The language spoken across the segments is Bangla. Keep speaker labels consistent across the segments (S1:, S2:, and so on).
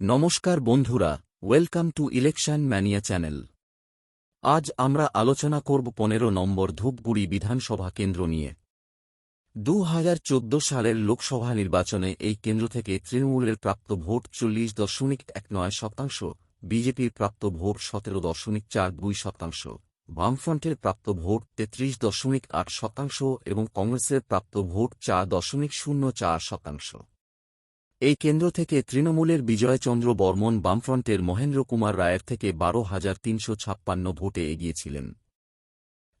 S1: নমস্কার বন্ধুরা, welcome to election mania channel. আজ আমরা আলোচনা করব পনেরো নম্বর ধূপগুড়ি বিধানসভা কেন্দ্র নিয়ে। দু হাজার চোদ্দ সালের লোকসভা নির্বাচনে এই কেন্দ্র থেকে তৃণমূলের প্রাপ্ত ভোট চল্লিশ দশমিক এক নয় শতাংশ, বিজেপির প্রাপ্ত ভোট সতেরো দশমিক চার দুই শতাংশ, বামফ্রন্টের প্রাপ্ত ভোট তেত্রিশ দশমিক আট শতাংশ এবং কংগ্রেসের প্রাপ্ত ভোট চার দশমিক শূন্য চার শতাংশ। এই কেন্দ্র থেকে তৃণমূলের বিজয়চন্দ্র বর্মন বামফ্রন্টের মহেন্দ্র কুমার রায়ের থেকে বারো হাজার তিনশো ছাপ্পান্ন ভোটে এগিয়েছিলেন।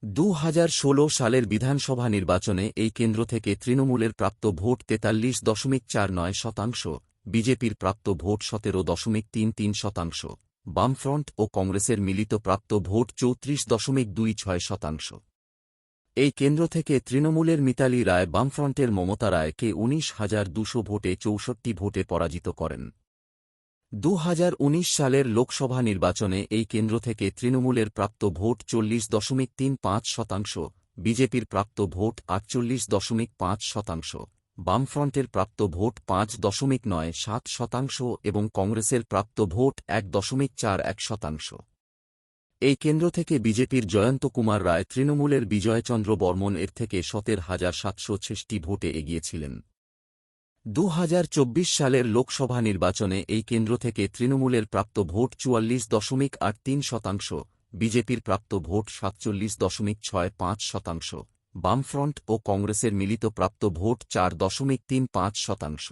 S1: দু হাজার ষোলো সালের বিধানসভা নির্বাচনে এই কেন্দ্র থেকে তৃণমূলের প্রাপ্ত ভোট তেতাল্লিশ দশমিক চার নয় শতাংশ, বিজেপির প্রাপ্ত ভোট সতেরো দশমিক তিন তিন শতাংশ, বামফ্রন্ট ও কংগ্রেসের মিলিত প্রাপ্ত ভোট চৌত্রিশ দশমিক দুই ছয় শতাংশ। এই কেন্দ্র থেকে তৃণমূলের মিতালি রায় বামফ্রন্টের মমতা রায়কে উনিশ হাজার দুশো ভোটে চৌষট্টি ভোটে পরাজিত করেন। দু হাজার উনিশ সালের লোকসভা নির্বাচনে এই কেন্দ্র থেকে তৃণমূলের প্রাপ্ত ভোট চল্লিশ দশমিক তিন পাঁচ শতাংশ, বিজেপির প্রাপ্ত ভোট আটচল্লিশ দশমিক পাঁচ শতাংশ, বামফ্রন্টের প্রাপ্ত ভোট পাঁচ দশমিক নয় সাত শতাংশ এবং কংগ্রেসের প্রাপ্ত ভোট এক দশমিক চার এক শতাংশ। এই কেন্দ্র থেকে বিজেপির জয়ন্ত কুমার রায় তৃণমূলের বিজয়চন্দ্র বর্মন এর থেকে সতের হাজার সাতশো ছেষ্টি ভোটে এগিয়েছিলেন। দু হাজার চব্বিশ সালের লোকসভা নির্বাচনে এই কেন্দ্র থেকে তৃণমূলের প্রাপ্ত ভোট চুয়াল্লিশ দশমিক আট তিন শতাংশ, বিজেপির প্রাপ্ত ভোট সাতচল্লিশ দশমিক ছয় পাঁচ শতাংশ, বামফ্রন্ট ও কংগ্রেসের মিলিত প্রাপ্ত ভোট চার দশমিক তিন পাঁচ শতাংশ।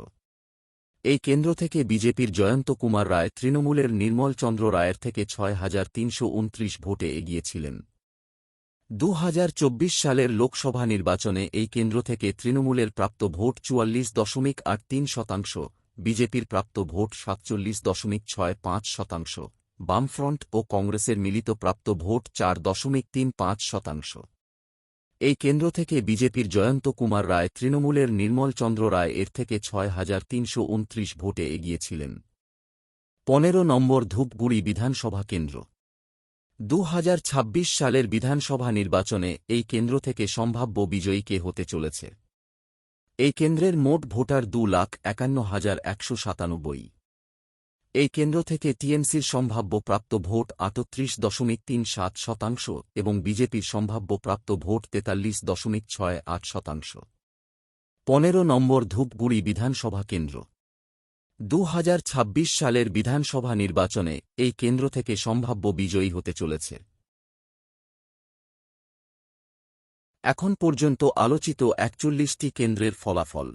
S1: এই কেন্দ্র থেকে বিজেপির জয়ন্ত কুমার রায় তৃণমূলের নির্মল চন্দ্র রায়ের থেকে ছয় হাজার তিনশো উনত্রিশ ভোটে এগিয়েছিলেন। দু হাজার চব্বিশ সালের লোকসভা নির্বাচনে এই কেন্দ্র থেকে তৃণমূলের প্রাপ্ত ভোট চুয়াল্লিশ দশমিক আট তিন শতাংশ, বিজেপির প্রাপ্ত ভোট সাতচল্লিশ দশমিক ছয় পাঁচ শতাংশ, বামফ্রন্ট ও কংগ্রেসের মিলিত প্রাপ্ত ভোট চার দশমিক তিন পাঁচ শতাংশ। এই কেন্দ্র থেকে বিজেপির জয়ন্ত কুমার রায়, তৃণমূলের নির্মল চন্দ্র রায় এর থেকে ছয় হাজার তিনশো উনত্রিশ ভোটে এগিয়েছিলেন। পনেরো নম্বর ধূপগুড়ি বিধানসভা কেন্দ্র। দু হাজার ছাব্বিশ সালের বিধানসভা নির্বাচনে এই কেন্দ্র থেকে সম্ভাব্য বিজয়ী কে হতে চলেছে? এই কেন্দ্রের মোট ভোটার দু লাখ একান্ন হাজার একশো সাতানব্বই। এই কেন্দ্র থেকে টিএমসির সম্ভাব্য প্রাপ্ত ভোট আটত্রিশ দশমিক তিন সাত শতাংশ এবং বিজেপির সম্ভাব্য প্রাপ্ত ভোট তেতাল্লিশ দশমিক ছয় আট শতাংশ। পনেরো নম্বর ধূপগুড়ি বিধানসভা কেন্দ্র। দু হাজার ছাব্বিশ সালের বিধানসভা নির্বাচনে এই কেন্দ্র থেকে সম্ভাব্য বিজয়ী হতে চলেছে। এখন পর্যন্ত আলোচিত একচল্লিশটি কেন্দ্রের ফলাফল।